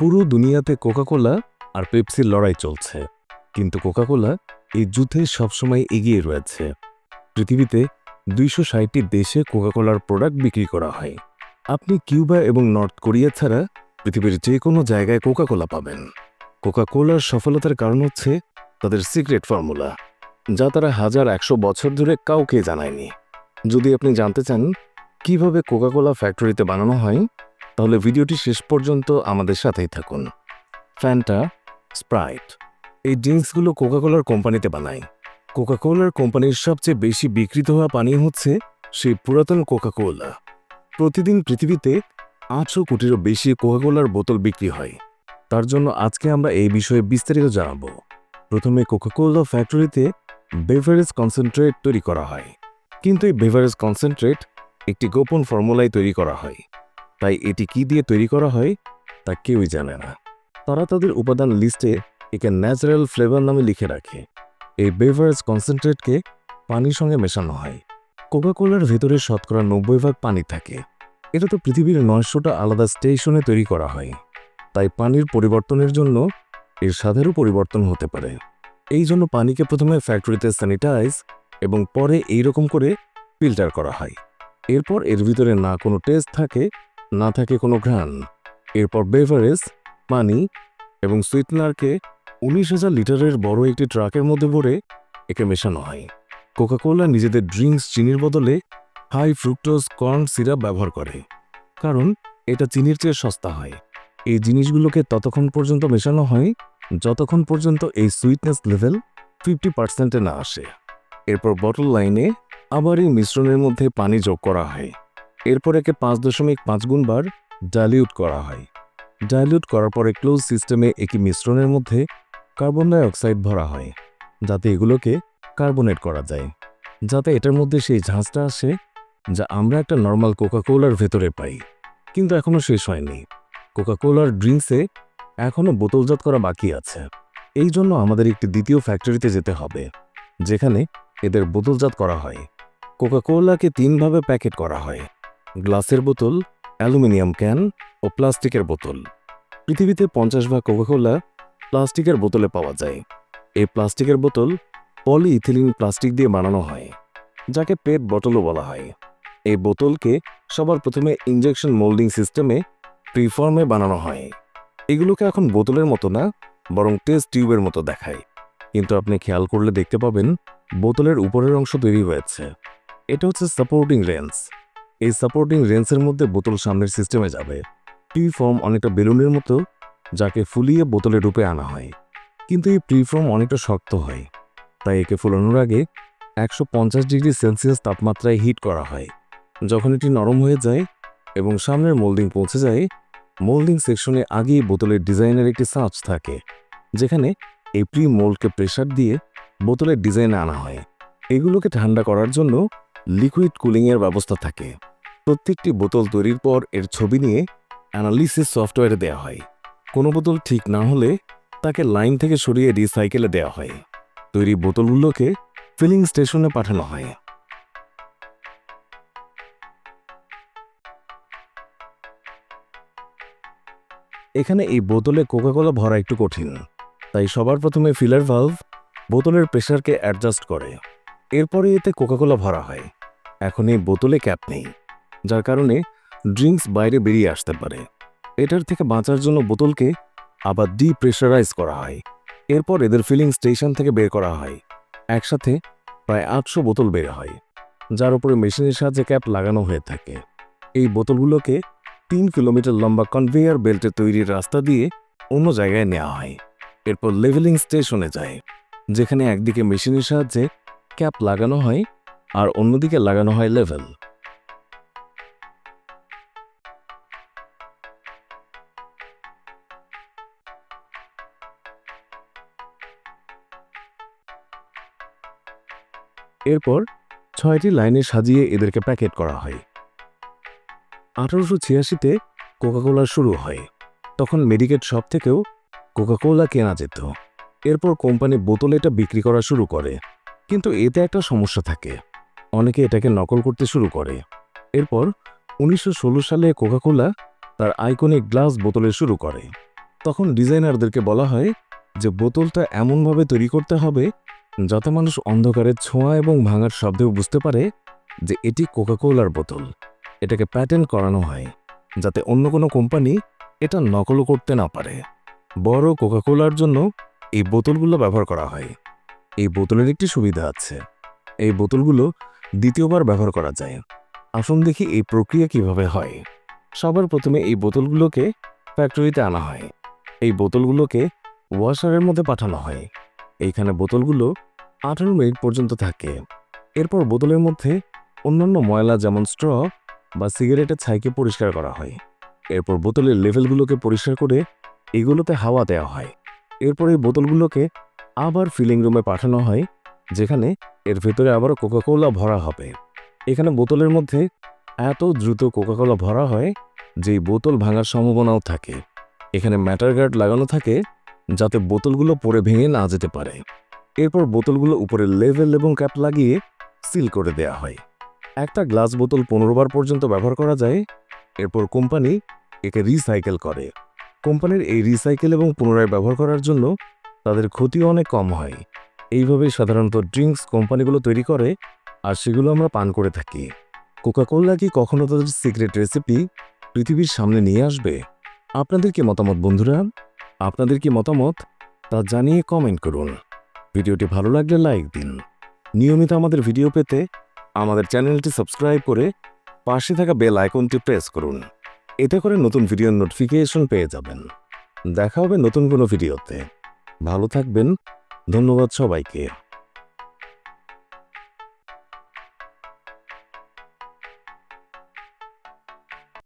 পুরো দুনিয়াতে কোকাকোলা আর পেপসির লড়াই চলছে। কিন্তু কোকাকোলা এই যুদ্ধে সবসময় এগিয়ে রয়েছে। পৃথিবীতে দুইশো ষাটটি দেশে কোকাকোলার প্রোডাক্ট বিক্রি করা হয়। আপনি কিউবা এবং নর্থ কোরিয়া ছাড়া পৃথিবীর যে কোনো জায়গায় কোকাকোলা পাবেন। কোকাকোলার সফলতার কারণ হচ্ছে তাদের সিক্রেট ফর্মুলা, যা তারা হাজার একশো বছর ধরে কাউকে জানায়নি। যদি আপনি জানতে চান কীভাবে কোকাকোলা ফ্যাক্টরিতে বানানো হয় তাহলে ভিডিওটি শেষ পর্যন্ত আমাদের সাথেই থাকুন। ফ্যান্টা স্প্রাইট এই ড্রিঙ্কসগুলো কোকাকোলার কোম্পানিতে বানায় কোকাকোলার কোম্পানির সবচেয়ে বেশি বিক্রিত হওয়া পানীয় হচ্ছে সেই পুরাতন কোকাকোলা প্রতিদিন পৃথিবীতে আটশো কোটিরও বেশি কোকাকোলার বোতল বিক্রি হয়। তার জন্য আজকে আমরা এই বিষয়ে বিস্তারিত জানাব। প্রথমে কোকাকোলা ফ্যাক্টরিতে বেভারেজ কনসেন্ট্রেট তৈরি করা হয়। কিন্তু এই বেভারেজ কনসেন্ট্রেট একটি গোপন ফর্মুলায় তৈরি করা হয়। তাই এটি কি দিয়ে তৈরি করা হয় তা কেউই জানে না। তারা তাদের উপাদান লিস্টে একে ন্যাচারাল ফ্লেভার নামে লিখে রাখে। এই বেভারেজ কনসেন্ট্রেটকে পানির সঙ্গে মেশানো হয়। কোকাকোলার ভেতরে শতকরা নব্বই ভাগ পানি থাকে। এটা তো পৃথিবীর নয়শোটা আলাদা স্টেশনে তৈরি করা হয়। তাই পানির পরিবর্তনের জন্য এর স্বাদেরও পরিবর্তন হতে পারে। এই জন্য পানিকে প্রথমে ফ্যাক্টরিতে স্যানিটাইজ এবং পরে এই রকম করে ফিল্টার করা হয়। এরপর এর ভিতরে না কোনো টেস্ট থাকে না থাকে কোনো ঘ্রাণ। এরপর বেভারেজ পানি এবং সুইটনারকে উনিশ হাজার লিটারের বড় একটি ট্রাকের মধ্যে ভরে একে মেশানো হয়। কোকাকোলা নিজেদের ড্রিঙ্কস চিনির বদলে হাই ফ্রুক্টোজ কর্ন সিরাপ ব্যবহার করে, কারণ এটা চিনির চেয়ে সস্তা হয়। এই জিনিসগুলোকে ততক্ষণ পর্যন্ত মেশানো হয় যতক্ষণ পর্যন্ত এই সুইটনেস লেভেল ফিফটি পার্সেন্টে না আসে। এরপর বটল লাইনে আবার এই মিশ্রণের মধ্যে পানি যোগ করা হয়। এরপর একে পাঁচ দশমিক পাঁচ গুণবার ডাইলিউট করা হয়। ডাইলিউট করার পরে ক্লোজ সিস্টেমে একটি মিশ্রণের মধ্যে কার্বন ডাই অক্সাইড ভরা হয়, যাতে এগুলোকে কার্বনেট করা যায়। যাতে এটার মধ্যে সেই ঝাঁজটা আসে যা আমরা একটা নর্মাল কোকাকোলার ভেতরে পাই, কিন্তু এখনও শেষ হয়নি। কোকাকোলার ড্রিঙ্কসে এখনও বোতলজাত করা বাকি আছে। এই জন্য আমাদের একটি দ্বিতীয় ফ্যাক্টরিতে যেতে হবে, যেখানে এদের বোতলজাত করা হয়। কোকাকোলাকে তিনভাবে প্যাকেট করা হয়। গ্লাসের বোতল, অ্যালুমিনিয়াম ক্যান ও প্লাস্টিকের বোতল। পৃথিবীতে পঞ্চাশ ভাগ কোকাকোলা প্লাস্টিকের বোতলে পাওয়া যায়। এই প্লাস্টিকের বোতল পলিইথিলিন প্লাস্টিক দিয়ে বানানো হয়, যাকে পেট বটলও বলা হয়। এই বোতলকে সবার প্রথমে ইঞ্জেকশন মোল্ডিং সিস্টেমে প্রিফর্মে বানানো হয়। এগুলোকে এখন বোতলের মতো না, বরং টেস্ট টিউবের মতো দেখায়। কিন্তু আপনি খেয়াল করলে দেখতে পাবেন, বোতলের উপরের অংশ তৈরি হয়েছে। এটা হচ্ছে সাপোর্টিং রেঞ্জ এই সাপোর্টিং রেঞ্জের মধ্যে বোতল সামনের সিস্টেমে যাবে। প্রিফর্ম অনেকটা বেলুনের মতো, যাকে ফুলিয়ে বোতলে রূপে আনা হয়। কিন্তু এই প্রিফর্ম অনেকটা শক্ত হয়। তাই একে ফুলানোর আগে একশো পঞ্চাশ ডিগ্রি সেলসিয়াস তাপমাত্রায় হিট করা হয়। যখন এটি নরম হয়ে যায় এবং সামনের মোল্ডিং পৌঁছে যায় মোল্ডিং সেকশনে আগেই বোতলের ডিজাইনের একটি সাঁচ থাকে, যেখানে এই প্রি মোল্ডকে প্রেশার দিয়ে বোতলের ডিজাইনে আনা হয়। এগুলোকে ঠান্ডা করার জন্য লিকুইড কুলিংয়ের ব্যবস্থা থাকে। প্রত্যেকটি বোতল তৈরির পর এর ছবি নিয়ে অ্যানালিসিস সফটওয়্যারে দেওয়া হয়। কোনো বোতল ঠিক না হলে তাকে লাইন থেকে সরিয়ে রিসাইকেলে দেওয়া হয়। তৈরি বোতলগুলোকে ফিলিং স্টেশনে পাঠানো হয়। এখানে এই বোতলে কোকাকোলা ভরা একটু কঠিন, তাই সবার প্রথমে ফিলার ভালভ বোতলের প্রেশারকে অ্যাডজাস্ট করে। এরপরে এতে কোকাকোলা ভরা হয়। এখন এই বোতলে ক্যাপ নেই। যার কারণে ড্রিঙ্কস বাইরে বেরিয়ে আসতে পারে। এটার থেকে বাঁচার জন্য বোতলকে আবার ডিপ্রেশারাইজ করা হয়। এরপর এদের ফিলিং স্টেশন থেকে বের করা হয়। একসাথে প্রায় আটশো বোতল বের হয়, যার উপরে মেশিনের সাহায্যে ক্যাপ লাগানো হয়ে থাকে। এই বোতলগুলোকে তিন কিলোমিটার লম্বা কনভেয়ার বেল্টে তৈরির রাস্তা দিয়ে অন্য জায়গায় নেওয়া হয়। এরপর লেভেলিং স্টেশনে যায়, যেখানে একদিকে মেশিনের সাহায্যে ক্যাপ লাগানো হয় আর অন্যদিকে লাগানো হয় লেভেল এরপর ছয়টি লাইনে সাজিয়ে এদেরকে প্যাকেট করা হয়। আঠারোশো ছিয়াশিতে কোকাকোলা শুরু হয়। তখন মেডিকেট শপ থেকেও কোকাকোলা কেনা যেত। এরপর কোম্পানি বোতলে এটা বিক্রি করা শুরু করে। কিন্তু এতে একটা সমস্যা থাকে। অনেকে এটাকে নকল করতে শুরু করে। এরপর উনিশশো ষোলো সালে কোকাকোলা তার আইকনিক গ্লাস বোতলে শুরু করে। তখন ডিজাইনারদেরকে বলা হয় যে বোতলটা এমনভাবে তৈরি করতে হবে যাতে মানুষ অন্ধকারের ছোঁয়া এবং ভাঙার শব্দেও বুঝতে পারে যে এটি কোকাকোলার বোতল। এটাকে প্যাটেন্ট করানো হয়, যাতে অন্য কোনো কোম্পানি এটা নকল করতে না পারে। বড় কোকাকোলার জন্য এই বোতলগুলো ব্যবহার করা হয়। এই বোতলের একটি সুবিধা আছে। এই বোতলগুলো দ্বিতীয়বার ব্যবহার করা যায়। আসুন দেখি এই প্রক্রিয়া কীভাবে হয়। সবার প্রথমে এই বোতলগুলোকে ফ্যাক্টরিতে আনা হয়। এই বোতলগুলোকে ওয়াশারের মধ্যে পাঠানো হয়। এইখানে বোতলগুলো আঠারো মিনিট পর্যন্ত থাকে। এরপর বোতলের মধ্যে অন্যান্য ময়লা যেমন স্ট্র বা সিগারেটের ছাইকে পরিষ্কার করা হয়। এরপর বোতলের লেভেলগুলোকে পরিষ্কার করে এগুলোতে হাওয়া দেওয়া হয়। এরপর এই বোতলগুলোকে আবার ফিলিং রুমে পাঠানো হয়, যেখানে এর ভেতরে আবার কোকাকোলা ভরা হবে। এখানে বোতলের মধ্যে এত দ্রুত কোকাকোলা ভরা হয় যে বোতল ভাঙার সম্ভাবনাও থাকে। এখানে ম্যাটার গার্ড লাগানো থাকে যাতে বোতলগুলো পরে ভেঙে না যেতে পারে। এরপর বোতলগুলো উপরে লেভেল এবং ক্যাপ লাগিয়ে সিল করে দেয়া হয়। একটা গ্লাস বোতল পনেরো বার পর্যন্ত ব্যবহার করা যায়। এরপর কোম্পানি একে রিসাইকেল করে। কোম্পানির এই রিসাইকেল এবং পুনরায় ব্যবহার করার জন্য তাদের ক্ষতিও অনেক কম হয়। এইভাবে সাধারণত ড্রিঙ্কস কোম্পানিগুলো তৈরি করে আর সেগুলো আমরা পান করে থাকি। কোকাকোলা কি কখনো তাদের সিক্রেট রেসিপি পৃথিবীর সামনে নিয়ে আসবে? আপনাদের কি মতামত, বন্ধুরা? আপনাদের কি মতামত? তা জানিয়ে কমেন্ট করুন। ভিডিওটি ভালো লাগলে লাইক দিন। নিয়মিত আমাদের ভিডিও পেতে আমাদের চ্যানেলটি সাবস্ক্রাইব করে পাশে থাকা বেল আইকনটি প্রেস করুন। এতে করে নতুন ভিডিওর নোটিফিকেশন পেয়ে যাবেন। দেখা হবে নতুন কোনো ভিডিওতে ভালো থাকবেন। ধন্যবাদ সবাইকে।